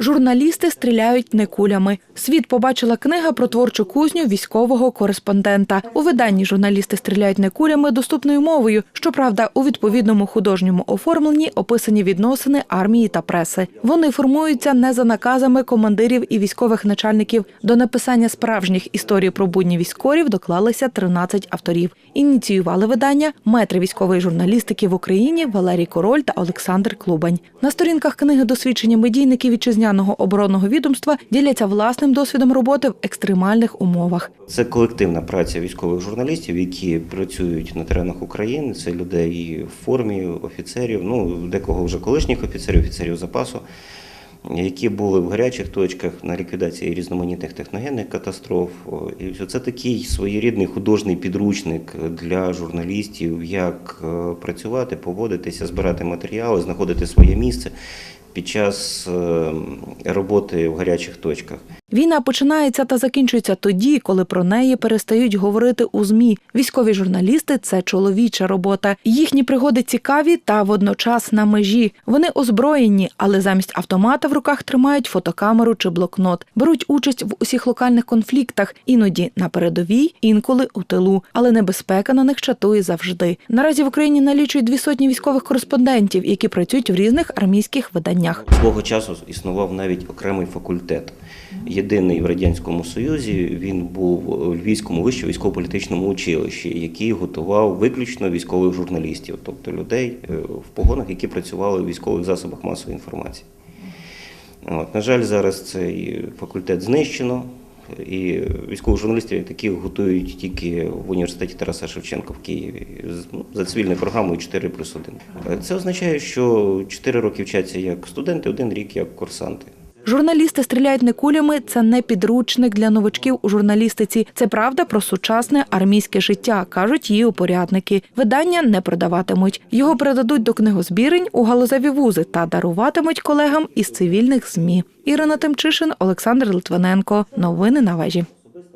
Журналісти стріляють не кулями. Світ побачила книга про творчу кузню військового кореспондента. У виданні журналісти стріляють не кулями доступною мовою. Щоправда, у відповідному художньому оформленні описані відносини армії та преси. Вони формуються не за наказами командирів і військових начальників. До написання справжніх історій про будні військорів доклалися 13 авторів. Ініціювали видання метри військової журналістики в Україні Валерій Король та Олександр Клубань. На сторінках книги досвідчені медійники вітчизняного оборонного відомства діляться власним досвідом роботи в екстремальних умовах. Це колективна праця військових журналістів, які працюють на теренах України. Це людей в формі, офіцерів, ну декого вже колишніх офіцерів, офіцерів запасу, які були в гарячих точках на ліквідації різноманітних техногенних катастроф. І це такий своєрідний художній підручник для журналістів, як е, працювати, поводитися, збирати матеріали, знаходити своє місце під час е, роботи в гарячих точках. Війна починається та закінчується тоді, коли про неї перестають говорити у змі. Військові журналісти це чоловіча робота. Їхні пригоди цікаві та водночас на межі. Вони озброєні, але замість автомата в руках тримають фотокамеру чи блокнот. Беруть участь в усіх локальних конфліктах, іноді на передовій, інколи у тилу. Але небезпека на них чатує завжди. Наразі в Україні налічують дві сотні військових кореспондентів, які працюють в різних армійських виданнях. Свого часу існував навіть окремий факультет. Єдиний в Радянському Союзі він був у Львівському вищому військово-політичному училищі, який готував виключно військових журналістів, тобто людей е, в погонах, які працювали у військових засобах масової інформації. От, на жаль, зараз цей факультет знищено. І військових журналістів таких готують тільки в університеті Тараса Шевченка в Києві ну, за цивільною програмою 4 плюс 1. Це означає, що 4 роки вчаться як студенти, один рік як курсанти. Журналісти стріляють не кулями. Це не підручник для новачків у журналістиці. Це правда про сучасне армійське життя, кажуть її упорядники. Видання не продаватимуть. Його передадуть до книгозбірень у галузеві вузи та даруватимуть колегам із цивільних змі. Ірина Тимчишин, Олександр Литвиненко. Новини на вежі.